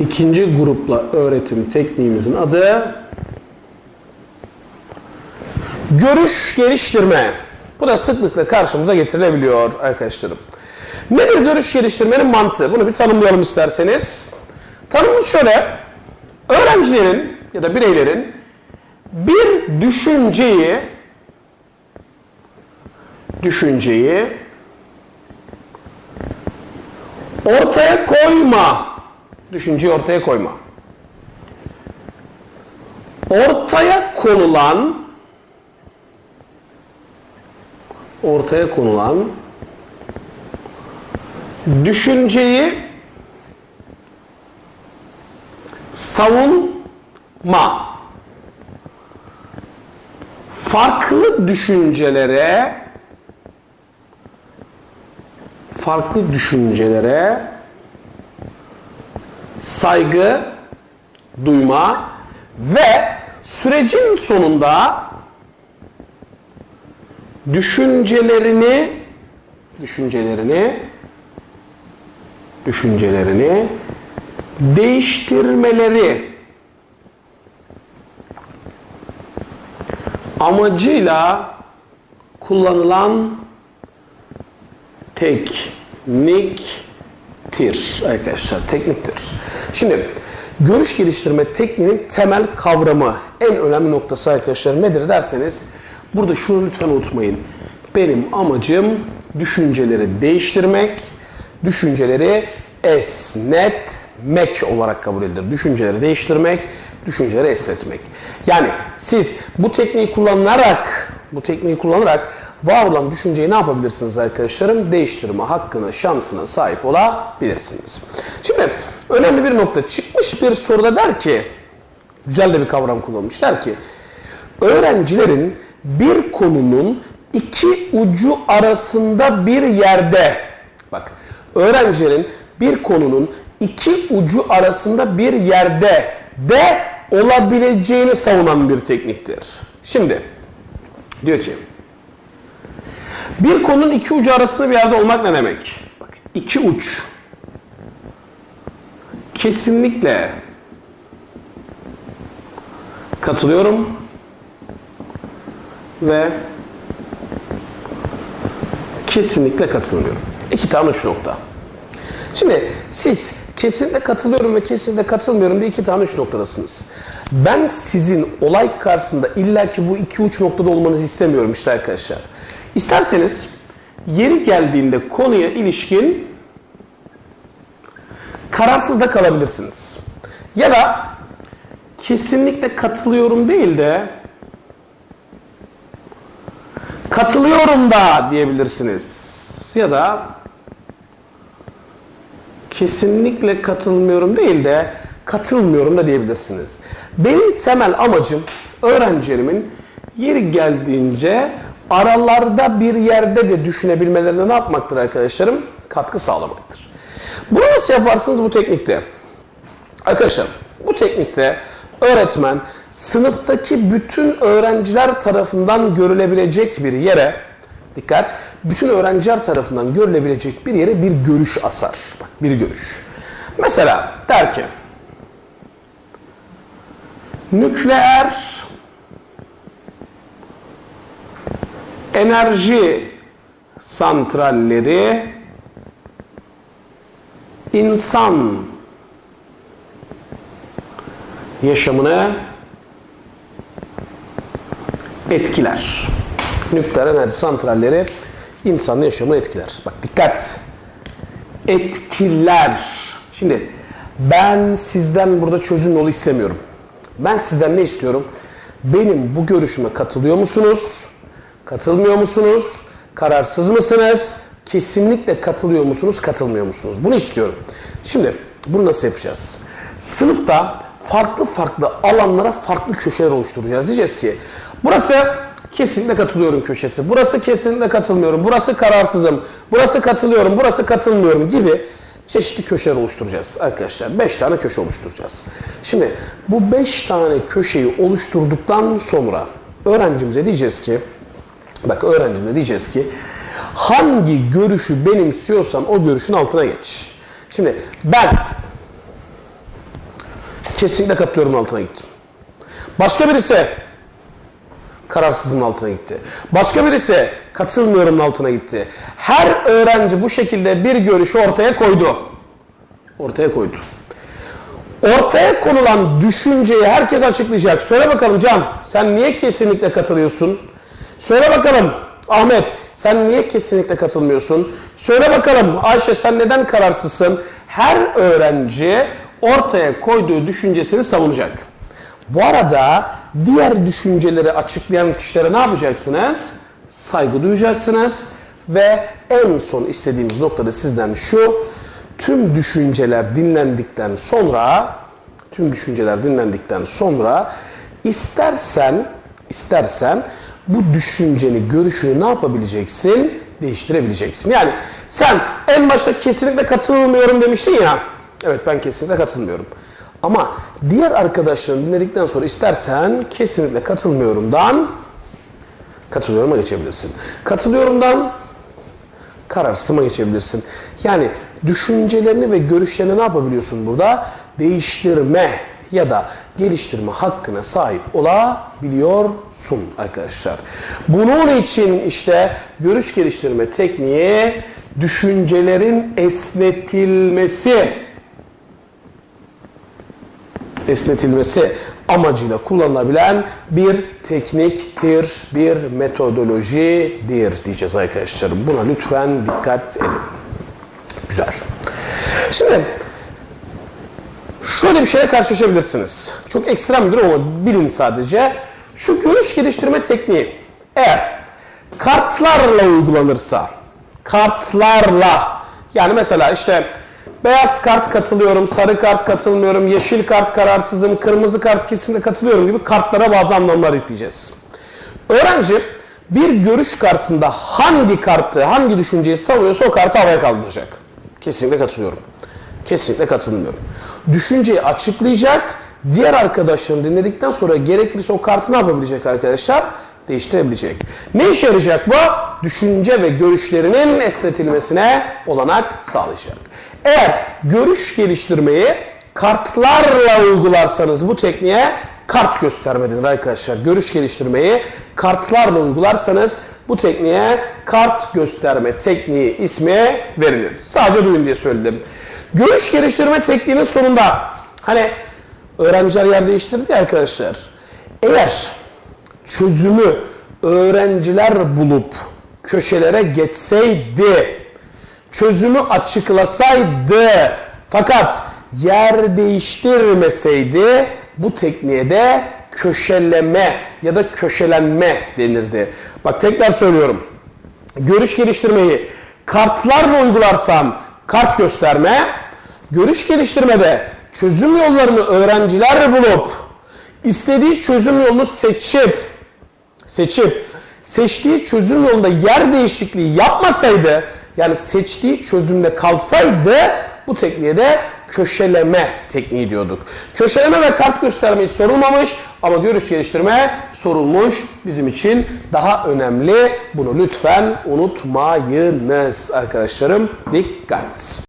İkinci grupla öğretim tekniğimizin adı görüş geliştirme. Bu da sıklıkla karşımıza getirilebiliyor arkadaşlarım. Nedir görüş geliştirmenin mantığı? Bunu bir tanımlayalım isterseniz. Tanımımız şöyle. Öğrencilerin ya da bireylerin bir düşünceyi düşünceyi ortaya koyma. Düşünceyi ortaya koyma. Ortaya konulan ortaya konulan düşünceyi savunma farklı düşüncelere farklı düşüncelere saygı duyma ve sürecin sonunda düşüncelerini düşüncelerini düşüncelerini değiştirmeleri amacıyla kullanılan tekniktir arkadaşlar tekniktir. Şimdi görüş geliştirme tekniğinin temel kavramı en önemli noktası arkadaşlar nedir derseniz burada şunu lütfen unutmayın. Benim amacım düşünceleri değiştirmek, düşünceleri esnetmek olarak kabul edilir. Düşünceleri değiştirmek, düşünceleri esnetmek. Yani siz bu tekniği kullanarak, bu tekniği kullanarak var olan düşünceyi ne yapabilirsiniz arkadaşlarım? Değiştirme hakkına, şansına sahip olabilirsiniz. Şimdi önemli bir nokta çıkmış bir soruda der ki, güzel de bir kavram kullanmış der ki, öğrencilerin bir konunun iki ucu arasında bir yerde, bak öğrencilerin bir konunun iki ucu arasında bir yerde de olabileceğini savunan bir tekniktir. Şimdi diyor ki bir konunun iki ucu arasında bir yerde olmak ne demek? Bak iki uç kesinlikle katılıyorum ve kesinlikle katılmıyorum. İki tane uç nokta. Şimdi siz kesinlikle katılıyorum ve kesinlikle katılmıyorum diye iki tane uç noktadasınız. Ben sizin olay karşısında illaki bu iki uç noktada olmanızı istemiyorum işte arkadaşlar. İsterseniz yeri geldiğinde konuya ilişkin kararsız da kalabilirsiniz. Ya da kesinlikle katılıyorum değil de katılıyorum da diyebilirsiniz. Ya da kesinlikle katılmıyorum değil de katılmıyorum da diyebilirsiniz. Benim temel amacım öğrencilerimin yeri geldiğince aralarda bir yerde de düşünebilmelerine ne yapmaktır arkadaşlarım? Katkı sağlamaktır. Bunu nasıl yaparsınız bu teknikte? Arkadaşlar bu teknikte öğretmen sınıftaki bütün öğrenciler tarafından görülebilecek bir yere dikkat bütün öğrenciler tarafından görülebilecek bir yere bir görüş asar. Bak bir görüş. Mesela der ki nükleer enerji santralleri insan yaşamını etkiler. Nükleer enerji santralleri insanın yaşamını etkiler. Bak dikkat. Etkiler. Şimdi ben sizden burada çözüm yolu istemiyorum. Ben sizden ne istiyorum? Benim bu görüşüme katılıyor musunuz? Katılmıyor musunuz? Kararsız mısınız? Kesinlikle katılıyor musunuz? Katılmıyor musunuz? Bunu istiyorum. Şimdi bunu nasıl yapacağız? Sınıfta farklı farklı alanlara farklı köşeler oluşturacağız. Diyeceğiz ki burası kesinlikle katılıyorum köşesi. Burası kesinlikle katılmıyorum. Burası kararsızım. Burası katılıyorum. Burası katılmıyorum gibi çeşitli köşeler oluşturacağız arkadaşlar. 5 tane köşe oluşturacağız. Şimdi bu 5 tane köşeyi oluşturduktan sonra öğrencimize diyeceğiz ki bak öğrencimize diyeceğiz ki hangi görüşü benimsiyorsan o görüşün altına geç. Şimdi ben kesinlikle katılıyorum altına gittim. Başka birisi kararsızlığın altına gitti. Başka birisi katılmıyorumun altına gitti. Her öğrenci bu şekilde bir görüşü ortaya koydu. Ortaya koydu. Ortaya konulan düşünceyi herkes açıklayacak. Söyle bakalım Can, sen niye kesinlikle katılıyorsun? Söyle bakalım Ahmet, sen niye kesinlikle katılmıyorsun? Söyle bakalım Ayşe, sen neden kararsızsın? Her öğrenci ortaya koyduğu düşüncesini savunacak. Bu arada diğer düşünceleri açıklayan kişilere ne yapacaksınız? Saygı duyacaksınız ve en son istediğimiz noktada sizden şu tüm düşünceler dinlendikten sonra tüm düşünceler dinlendikten sonra istersen istersen bu düşünceni, görüşünü ne yapabileceksin? Değiştirebileceksin. Yani sen en başta kesinlikle katılmıyorum demiştin ya. Evet ben kesinlikle katılmıyorum. Ama diğer arkadaşların dinledikten sonra istersen kesinlikle katılmıyorumdan katılıyorum'a geçebilirsin. Katılıyorumdan kararsızıma geçebilirsin. Yani düşüncelerini ve görüşlerini ne yapabiliyorsun burada? Değiştirme ya da geliştirme hakkına sahip olabiliyorsun arkadaşlar. Bunun için işte görüş geliştirme tekniği düşüncelerin esnetilmesi esnetilmesi amacıyla kullanılabilen bir tekniktir, bir metodolojidir diyeceğiz arkadaşlar. Buna lütfen dikkat edin. Güzel. Şimdi şöyle bir şeyle karşılaşabilirsiniz. Çok ekstrem bir ama bilin sadece. Şu görüş geliştirme tekniği eğer kartlarla uygulanırsa, kartlarla yani mesela işte beyaz kart katılıyorum, sarı kart katılmıyorum, yeşil kart kararsızım, kırmızı kart kesinlikle katılıyorum gibi kartlara bazı anlamlar yükleyeceğiz. Öğrenci bir görüş karşısında hangi kartı, hangi düşünceyi savunuyorsa o kartı havaya kaldıracak. Kesinlikle katılıyorum. Kesinlikle katılmıyorum. Düşünceyi açıklayacak, diğer arkadaşlarını dinledikten sonra gerekirse o kartı ne yapabilecek arkadaşlar? Değiştirebilecek. Ne işe yarayacak bu? Düşünce ve görüşlerinin esnetilmesine olanak sağlayacak. Eğer görüş geliştirmeyi kartlarla uygularsanız bu tekniğe kart gösterme denir arkadaşlar. Görüş geliştirmeyi kartlarla uygularsanız bu tekniğe kart gösterme tekniği ismi verilir. Sadece duyun diye söyledim. Görüş geliştirme tekniğinin sonunda hani öğrenciler yer değiştirdi ya arkadaşlar. Eğer çözümü öğrenciler bulup köşelere geçseydi, çözümü açıklasaydı fakat yer değiştirmeseydi bu tekniğe de köşeleme ya da köşelenme denirdi. Bak tekrar söylüyorum. Görüş geliştirmeyi kartlarla uygularsam kart gösterme, görüş geliştirmede çözüm yollarını öğrenciler bulup istediği çözüm yolunu seçip seçip seçtiği çözüm yolunda yer değişikliği yapmasaydı yani seçtiği çözümde kalsaydı bu tekniğe de köşeleme tekniği diyorduk. Köşeleme ve kart göstermeyi sorulmamış ama görüş geliştirme sorulmuş. Bizim için daha önemli. Bunu lütfen unutmayınız arkadaşlarım. Dikkat.